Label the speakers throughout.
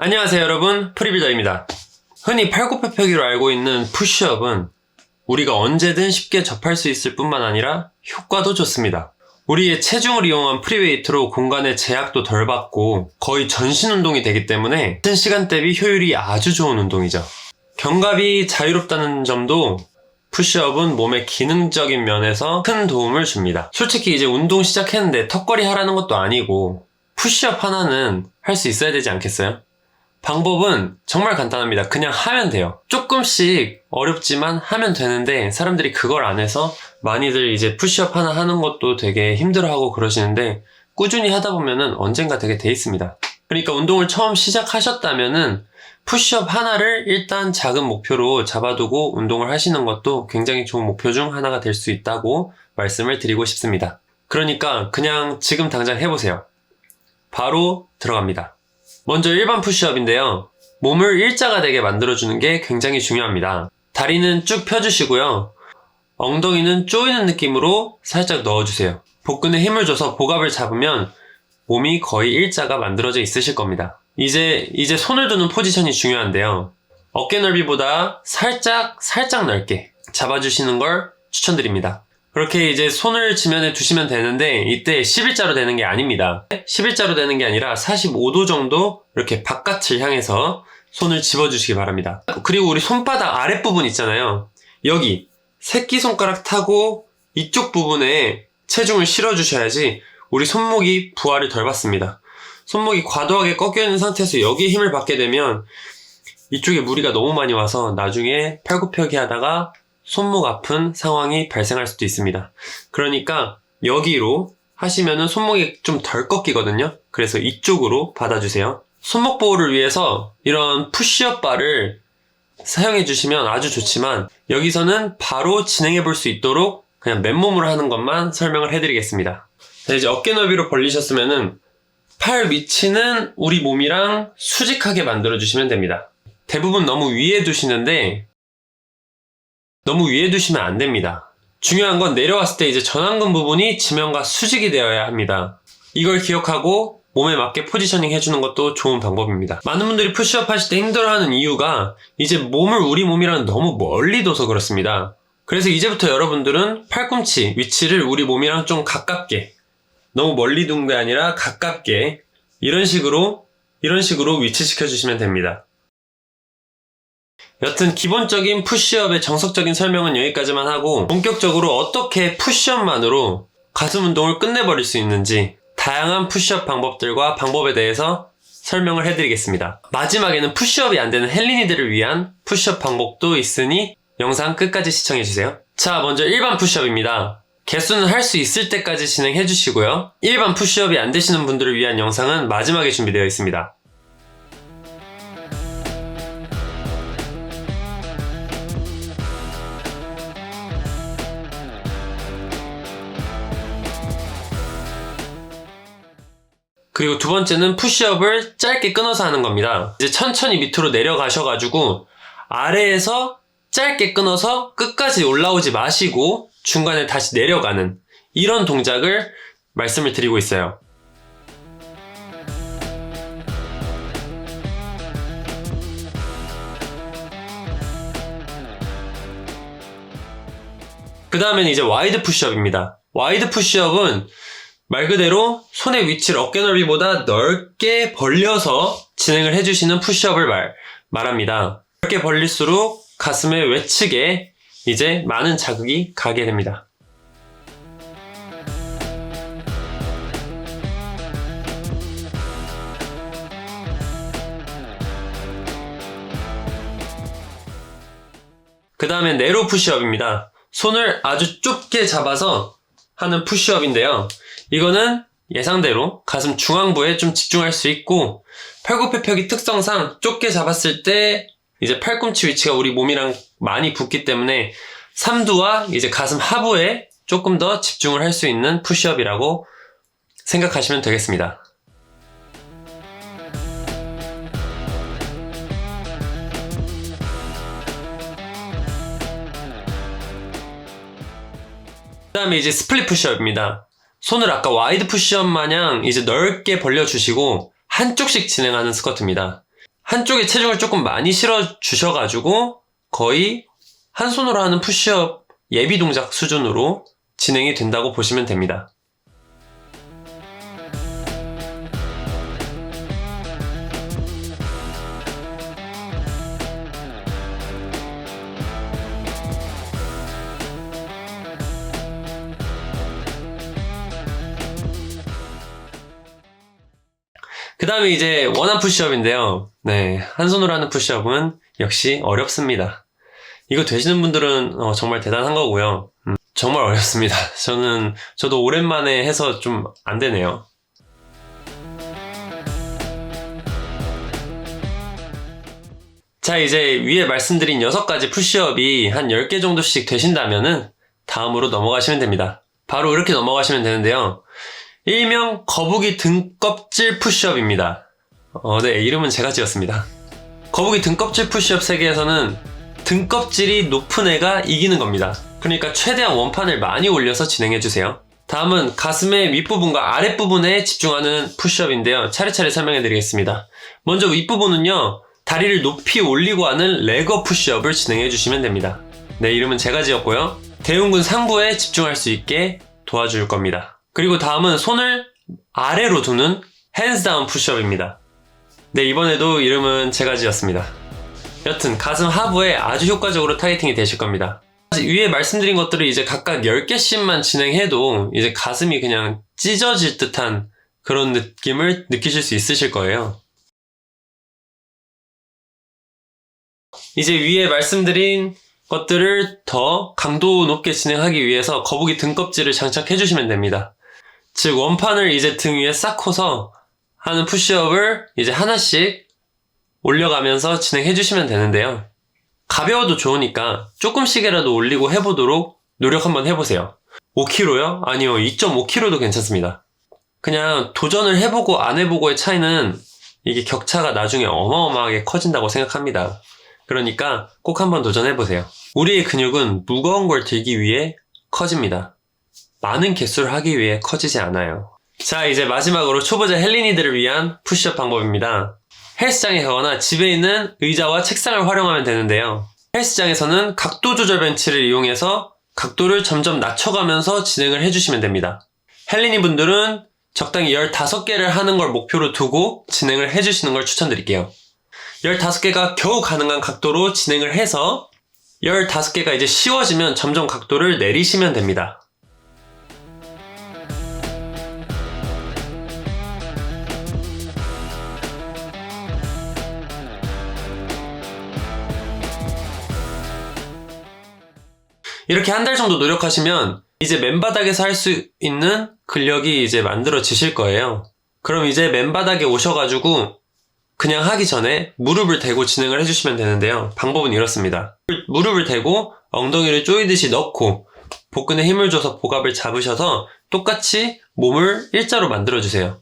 Speaker 1: 안녕하세요 여러분 프리빌더입니다 흔히 팔굽혀펴기로 알고 있는 푸시업은 우리가 언제든 쉽게 접할 수 있을 뿐만 아니라 효과도 좋습니다 우리의 체중을 이용한 프리웨이트로 공간의 제약도 덜 받고 거의 전신 운동이 되기 때문에 같은 시간 대비 효율이 아주 좋은 운동이죠 견갑이 자유롭다는 점도 푸시업은 몸의 기능적인 면에서 큰 도움을 줍니다. 솔직히 이제 운동 시작했는데 턱걸이 하라는 것도 아니고 푸시업 하나는 할 수 있어야 되지 않겠어요? 방법은 정말 간단합니다. 그냥 하면 돼요. 조금씩 어렵지만 하면 되는데 사람들이 그걸 안 해서 많이들 이제 푸시업 하나 하는 것도 되게 힘들어하고 그러시는데 꾸준히 하다 보면은 언젠가 되게 돼 있습니다. 그러니까 운동을 처음 시작하셨다면은 푸시업 하나를 일단 작은 목표로 잡아두고 운동을 하시는 것도 굉장히 좋은 목표 중 하나가 될 수 있다고 말씀을 드리고 싶습니다. 그러니까 그냥 지금 당장 해보세요. 바로 들어갑니다. 먼저 일반 푸시업인데요. 몸을 일자가 되게 만들어주는 게 굉장히 중요합니다. 다리는 쭉 펴주시고요. 엉덩이는 조이는 느낌으로 살짝 넣어주세요. 복근에 힘을 줘서 복압을 잡으면 몸이 거의 일자가 만들어져 있으실 겁니다. 이제, 이제 손을 두는 포지션이 중요한데요. 어깨 넓이보다 살짝, 살짝 넓게 잡아주시는 걸 추천드립니다. 그렇게 이제 손을 지면에 두시면 되는데 이때 11자로 되는 게 아닙니다. 11자로 되는 게 아니라 45도 정도 이렇게 바깥을 향해서 손을 집어주시기 바랍니다. 그리고 우리 손바닥 아랫부분 있잖아요. 여기 새끼손가락 타고 이쪽 부분에 체중을 실어주셔야지 우리 손목이 부하를 덜 받습니다. 손목이 과도하게 꺾여 있는 상태에서 여기에 힘을 받게 되면 이쪽에 무리가 너무 많이 와서 나중에 팔굽혀기 하다가 손목 아픈 상황이 발생할 수도 있습니다. 그러니까 여기로 하시면은 손목이 좀 덜 꺾이거든요. 그래서 이쪽으로 받아주세요. 손목 보호를 위해서 이런 푸시업 바를 사용해 주시면 아주 좋지만 여기서는 바로 진행해 볼 수 있도록 그냥 맨몸으로 하는 것만 설명을 해드리겠습니다. 자, 이제 어깨 너비로 벌리셨으면은 팔 위치는 우리 몸이랑 수직하게 만들어 주시면 됩니다. 대부분 너무 위에 두시는데 너무 위에 두시면 안 됩니다. 중요한 건 내려왔을 때 이제 전완근 부분이 지면과 수직이 되어야 합니다. 이걸 기억하고 몸에 맞게 포지셔닝 해주는 것도 좋은 방법입니다. 많은 분들이 푸시업 하실 때 힘들어하는 이유가 이제 몸을 우리 몸이랑 너무 멀리 둬서 그렇습니다. 그래서 이제부터 여러분들은 팔꿈치 위치를 우리 몸이랑 좀 가깝게 너무 멀리 둔 게 아니라 가깝게 이런 식으로 이런 식으로 위치시켜 주시면 됩니다. 여튼 기본적인 푸시업의 정석적인 설명은 여기까지만 하고 본격적으로 어떻게 푸시업만으로 가슴 운동을 끝내버릴 수 있는지 다양한 푸시업 방법들과 방법에 대해서 설명을 해드리겠습니다. 마지막에는 푸시업이 안 되는 헬린이들을 위한 푸시업 방법도 있으니 영상 끝까지 시청해주세요. 자, 먼저 일반 푸시업입니다. 개수는 할 수 있을 때까지 진행해 주시고요. 일반 푸시업이 안 되시는 분들을 위한 영상은 마지막에 준비되어 있습니다. 그리고 두 번째는 푸시업을 짧게 끊어서 하는 겁니다. 이제 천천히 밑으로 내려가셔가지고 아래에서 짧게 끊어서 끝까지 올라오지 마시고 중간에 다시 내려가는 이런 동작을 말씀을 드리고 있어요. 그 다음엔 이제 와이드 푸시업입니다. 와이드 푸시업은 말 그대로 손의 위치를 어깨 넓이보다 넓게 벌려서 진행을 해주시는 푸시업을 말, 말합니다. 넓게 벌릴수록 가슴의 외측에 이제 많은 자극이 가게 됩니다. 그 다음에 네로 푸시업입니다. 손을 아주 좁게 잡아서 하는 푸시업인데요. 이거는 예상대로 가슴 중앙부에 좀 집중할 수 있고 팔굽혀펴기 특성상 좁게 잡았을 때 이제 팔꿈치 위치가 우리 몸이랑 많이 붙기 때문에 삼두와 이제 가슴 하부에 조금 더 집중을 할 수 있는 푸시업이라고 생각하시면 되겠습니다. 그 다음에 이제 스플릿 푸시업입니다. 손을 아까 와이드 푸시업 마냥 이제 넓게 벌려주시고 한쪽씩 진행하는 스쿼트입니다. 한쪽에 체중을 조금 많이 실어 주셔가지고 거의 한 손으로 하는 푸시업 예비 동작 수준으로 진행이 된다고 보시면 됩니다. 그 다음에 이제 원한 푸시업인데요. 네, 한 손으로 하는 푸시업은 역시 어렵습니다. 이거 되시는 분들은 어, 정말 대단한 거고요. 음, 정말 어렵습니다. 저는 저도 오랜만에 해서 좀 안 되네요. 자, 이제 위에 말씀드린 6가지 푸시업이 한 10개 정도씩 되신다면은 다음으로 넘어가시면 됩니다. 바로 이렇게 넘어가시면 되는데요. 일명 거북이 등껍질 푸시업입니다. 어, 네, 이름은 제가 지었습니다. 거북이 등껍질 푸시업 세계에서는 등껍질이 높은 애가 이기는 겁니다. 그러니까 최대한 원판을 많이 올려서 진행해주세요. 다음은 가슴의 윗부분과 아랫부분에 집중하는 푸시업인데요. 차례차례 설명해 드리겠습니다. 먼저 윗부분은요, 다리를 높이 올리고 하는 레거 푸시업을 진행해 주시면 됩니다. 네, 이름은 제가 지었고요. 대흉근 상부에 집중할 수 있게 도와줄 겁니다. 그리고 다음은 손을 아래로 두는 핸즈 다운 푸시업입니다. 네, 이번에도 이름은 제가 지었습니다. 여튼 가슴 하부에 아주 효과적으로 타이팅이 되실 겁니다. 위에 말씀드린 것들을 이제 각각 10개씩만 진행해도 이제 가슴이 그냥 찢어질 듯한 그런 느낌을 느끼실 수 있으실 거예요. 이제 위에 말씀드린 것들을 더 강도 높게 진행하기 위해서 거북이 등껍질을 장착해 주시면 됩니다. 즉 원판을 이제 등 위에 쌓고서 하는 푸시업을 이제 하나씩 올려가면서 진행해 주시면 되는데요. 가벼워도 좋으니까 조금씩이라도 올리고 해보도록 노력 한번 해보세요. 5kg요? 아니요, 2.5kg도 괜찮습니다. 그냥 도전을 해보고 안 해보고의 차이는 이게 격차가 나중에 어마어마하게 커진다고 생각합니다. 그러니까 꼭 한번 도전해보세요. 우리의 근육은 무거운 걸 들기 위해 커집니다. 많은 개수를 하기 위해 커지지 않아요. 자, 이제 마지막으로 초보자 헬리니들을 위한 푸시업 방법입니다. 헬스장에 가거나 집에 있는 의자와 책상을 활용하면 되는데요. 헬스장에서는 각도 조절 벤치를 이용해서 각도를 점점 낮춰가면서 진행을 해주시면 됩니다. 헬리니 분들은 적당히 15개를 하는 걸 목표로 두고 진행을 해주시는 걸 추천드릴게요. 15개가 겨우 가능한 각도로 진행을 해서 15개가 이제 쉬워지면 점점 각도를 내리시면 됩니다. 이렇게 한 달 정도 노력하시면 이제 맨바닥에서 할 수 있는 근력이 이제 만들어지실 거예요. 그럼 이제 맨바닥에 오셔가지고 그냥 하기 전에 무릎을 대고 진행을 해주시면 되는데요. 방법은 이렇습니다. 무릎을 대고 엉덩이를 조이듯이 넣고 복근에 힘을 줘서 복압을 잡으셔서 똑같이 몸을 일자로 만들어주세요.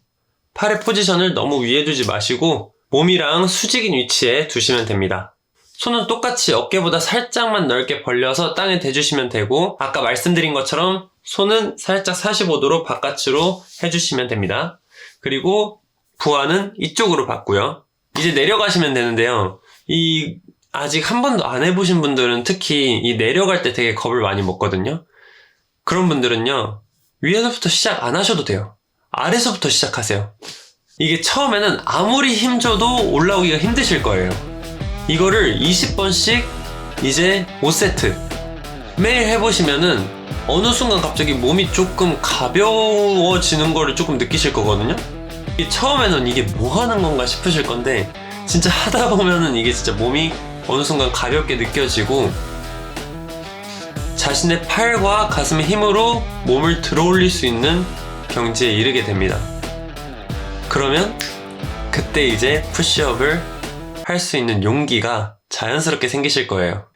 Speaker 1: 팔의 포지션을 너무 위에 두지 마시고 몸이랑 수직인 위치에 두시면 됩니다. 손은 똑같이 어깨보다 살짝만 넓게 벌려서 땅에 대주시면 되고 아까 말씀드린 것처럼 손은 살짝 45도로 바깥으로 해주시면 됩니다. 그리고 부하는 이쪽으로 받고요. 이제 내려가시면 되는데요. 이 아직 한 번도 안 해보신 분들은 특히 이 내려갈 때 되게 겁을 많이 먹거든요. 그런 분들은요. 위에서부터 시작 안 하셔도 돼요. 아래서부터 시작하세요. 이게 처음에는 아무리 힘줘도 올라오기가 힘드실 거예요. 이거를 20번씩 이제 5세트 매일 해보시면은 어느 순간 갑자기 몸이 조금 가벼워지는 거를 조금 느끼실 거거든요. 이 처음에는 이게 뭐 하는 건가 싶으실 건데 진짜 하다 보면은 이게 진짜 몸이 어느 순간 가볍게 느껴지고 자신의 팔과 가슴의 힘으로 몸을 들어 올릴 수 있는 경지에 이르게 됩니다. 그러면 그때 이제 푸시업을 할 수 있는 용기가 자연스럽게 생기실 거예요.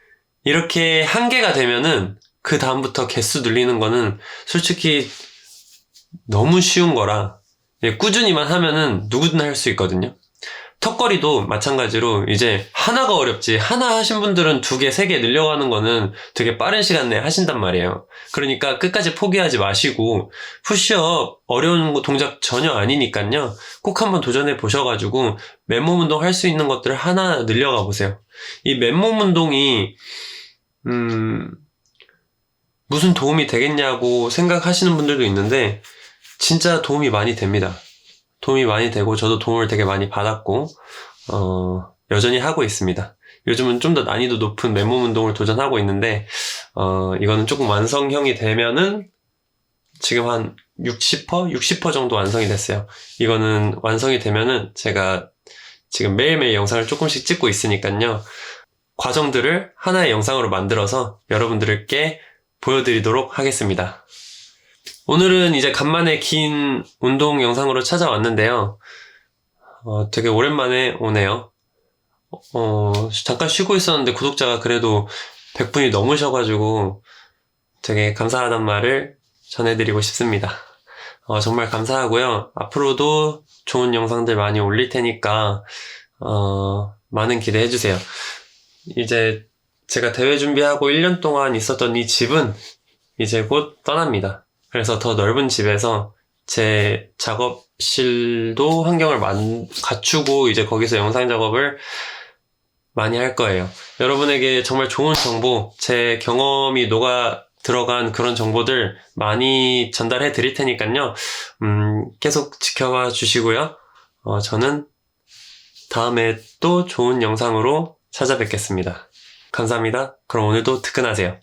Speaker 1: 이렇게 한계가 되면은 그 다음부터 개수 늘리는 거는 솔직히 너무 쉬운 거라 예, 꾸준히만 하면은 누구든 할 수 있거든요. 턱걸이도 마찬가지로 이제 하나가 어렵지 하나 하신 분들은 두 개, 세 개 늘려가는 거는 되게 빠른 시간 내에 하신단 말이에요. 그러니까 끝까지 포기하지 마시고 푸시업 어려운 거- 동작 전혀 아니니까요. 꼭 한번 도전해 보셔가지고 맨몸 운동 할 수 있는 것들을 하나 늘려가 보세요. 이 맨몸 운동이 음 무슨 도움이 되겠냐고 생각하시는 분들도 있는데 진짜 도움이 많이 됩니다. 도움이 많이 되고 저도 도움을 되게 많이 받았고 어, 여전히 하고 있습니다. 요즘은 좀 더 난이도 높은 맨몸 운동을 도전하고 있는데 어, 이거는 조금 완성형이 되면은 지금 한 60%? 60% 정도 완성이 됐어요. 이거는 완성이 되면은 제가 지금 매일매일 영상을 조금씩 찍고 있으니까요. 과정들을 하나의 영상으로 만들어서 여러분들께 보여드리도록 하겠습니다. 오늘은 이제 간만에 긴 운동 영상으로 찾아왔는데요. 어, 되게 오랜만에 오네요. 어, 잠깐 쉬고 있었는데 구독자가 그래도 100분이 넘으셔가지고 되게 감사하단 말을 전해드리고 싶습니다. 어, 정말 감사하고요. 앞으로도 좋은 영상들 많이 올릴 테니까, 어, 많은 기대해 주세요. 이제 제가 대회 준비하고 1년 동안 있었던 이 집은 이제 곧 떠납니다. 그래서 더 넓은 집에서 제 작업실도 환경을 만, 갖추고 이제 거기서 영상 작업을 많이 할 거예요. 여러분에게 정말 좋은 정보, 제 경험이 녹아 들어간 그런 정보들 많이 전달해 드릴 테니까요. 음, 계속 지켜봐 주시고요. 어, 저는 다음에 또 좋은 영상으로 찾아뵙겠습니다. 감사합니다. 그럼 오늘도 특근하세요.